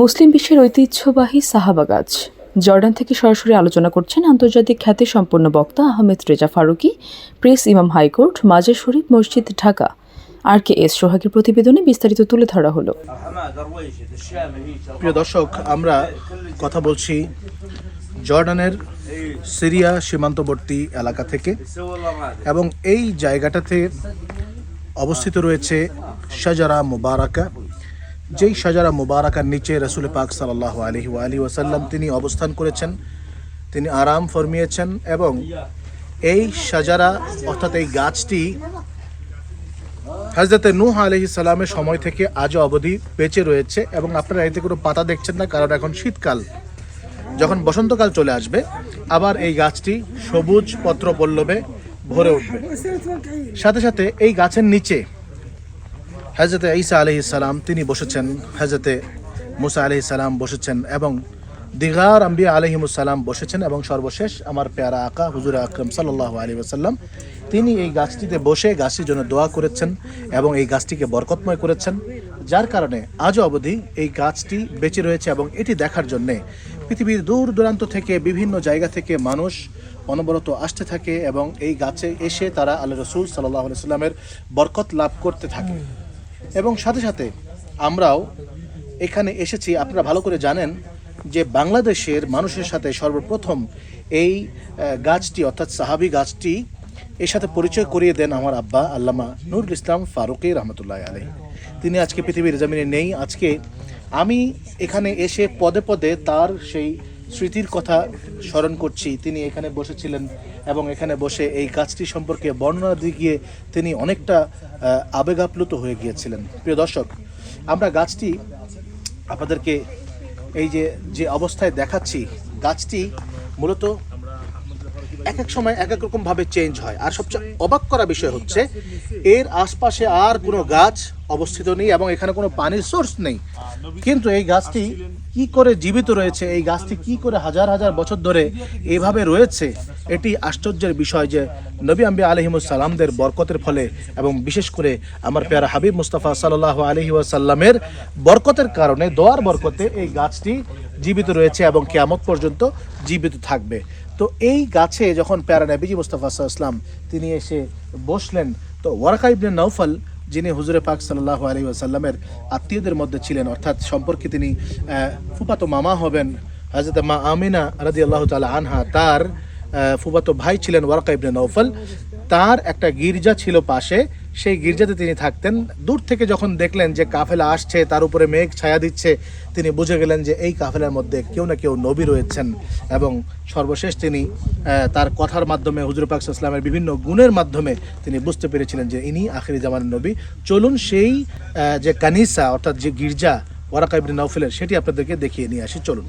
মুসলিম বিশ্বের ঐতিহ্যবাহী সাহাবা গাছ। জর্ডান থেকে সরাসরি আলোচনা করছেন আন্তর্জাতিক খ্যাতি সম্পন্ন বক্তা আহমেদ রেজা ফারুকি, প্রেস ইমাম হাইকোর্ট, মাজার শরীফ, মসজিদ ঢাকা। আর কে এস সোহাগের প্রতিবেদনে বিস্তারিত তুলে ধরা হলো। প্রিয় দর্শক, আমরা কথা বলছি জর্ডানের সিরিয়া সীমান্তবর্তী এলাকা থেকে এবং এই জায়গাটাতে অবস্থিত রয়েছে শাজারা মুবারাকা। যেই সাজারা মুবারাকার নিচে রসুল পাক সাল্লাহ আলহি আলী ওয়াসাল্লাম তিনি অবস্থান করেছেন, তিনি আরাম ফরমিয়েছেন এবং এই সাজারা অর্থাৎ এই গাছটি হাজরতে নূহ আলহি সালামের সময় থেকে আজও অবধি বেঁচে রয়েছে এবং আপনারা এতে কোনো পাতা দেখছেন না, কারণ এখন শীতকাল। যখন বসন্তকাল চলে আসবে, আবার এই গাছটি সবুজ পত্র পল্লবে ভরে উঠবে। সাথে সাথে এই গাছের নিচে হজরতে ঈসা আলহি সালাম, তিনি বসেছেন হজরতে মুসা আলহি সালাম বসেছেন এবং দিগার আম্বিয়া আলহিমুসালাম বসেছেন এবং সর্বশেষ আমার পেয়ারা আকা হুজুর আকরম সাল্লাহ আলী ওসাল্লাম তিনি এই গাছটিতে বসে গাছটির জন্য দোয়া করেছেন এবং এই গাছটিকে বরকতময় করেছেন, যার কারণে আজও অবধি এই গাছটি বেঁচে রয়েছে এবং এটি দেখার জন্যে পৃথিবীর দূর দূরান্ত থেকে বিভিন্ন জায়গা থেকে মানুষ অনবরত আসতে থাকে এবং এই গাছে এসে তারা আল্লাহ রসুল সাল্লাহ সাল্লামের বরকত লাভ করতে থাকে। এবং সাথে সাথে আমরাও এখানে এসেছি। আপনারা ভালো করে জানেন যে বাংলাদেশের মানুষের সাথে সর্বপ্রথম এই গাছটি, অর্থাৎ সাহাবি গাছটি, এর সাথে পরিচয় করিয়ে দেন আমার আব্বা আল্লামা নুরুল ইসলাম ফারুকি রহমতুল্লাহ আলহ তিনি আজকে পৃথিবীর জমিনে নেই। আজকে আমি এখানে এসে পদে পদে তার সেই স্মৃতির কথা স্মরণ করছি। তিনি এখানে বসেছিলেন এবং এখানে বসে এই গাছটি সম্পর্কে বর্ণনা দিয়ে গিয়ে তিনি অনেকটা আবেগাপ্লুত হয়ে গিয়েছিলেন। প্রিয় দর্শক, আমরা গাছটি আপনাদেরকে এই যে যে অবস্থায় দেখাচ্ছি, গাছটি মূলত এক এক সময় এক এক রকম ভাবে চেঞ্জ হয়। আর সবচেয়ে অবাক করা বিষয় হচ্ছে, এর আশপাশে আর কোনো গাছ অবস্থিত নেই এবং এখানে কোনো পানির সোর্স নেই। কিন্তু এই গাছটি কি করে জীবিত রয়েছে এই গাছটি কি করে হাজার হাজার বছর ধরে এইভাবে রয়েছে এটি আশ্চর্যের বিষয় যে নবী আম্বি আলহিমুস সালামদের বরকতের ফলে এবং বিশেষ করে আমার পেয়ারা হাবিব মুস্তাফা সাল্লাহ আলহি ওয়াসাল্লামের বরকতের কারণে দোয়ার বরকতে এই গাছটি জীবিত রয়েছে এবং কেয়ামত পর্যন্ত জীবিত থাকবে। তো এই গাছে যখন প্যারা নবীজি মুস্তাফা সাল্লাম তিনি এসে বসলেন তো ওয়ারাকা ইবনে নৌফল যিনি হুজুরে পাক সাল্লাহ আলী আসাল্লামের আত্মীয়দের মধ্যে ছিলেন, অর্থাৎ সম্পর্কে তিনি ফুফাতো মামা হবেন হাজরত মা আমিনা রাজি আল্লাহ তালা আনহা, তার ফুফাতো ভাই ছিলেন ওয়ারকা ইবনে নৌফল তার একটা গির্জা ছিল পাশে সেই গির্জাতে তিনি থাকতেন। দূর থেকে যখন দেখলেন যে কাফেলা আসছে, তার উপরে মেঘ ছায়া দিচ্ছে, তিনি বুঝে গেলেন যে এই কাফেলার মধ্যে কেউ না কেউ নবী রয়েছেন এবং সর্বশেষ তিনি তার কথার মাধ্যমে হুজুর পাক ইসলামের বিভিন্ন গুণের মাধ্যমে তিনি বুঝতে পেরেছিলেন যে ইনি আখিরি জামানের নবী। চলুন সেই যে কানিসা অর্থাৎ যে গির্জা ওয়ারাকা ইবনে নৌফেলের সেটি আপনাদেরকে দেখিয়ে নিয়ে আসি। চলুন।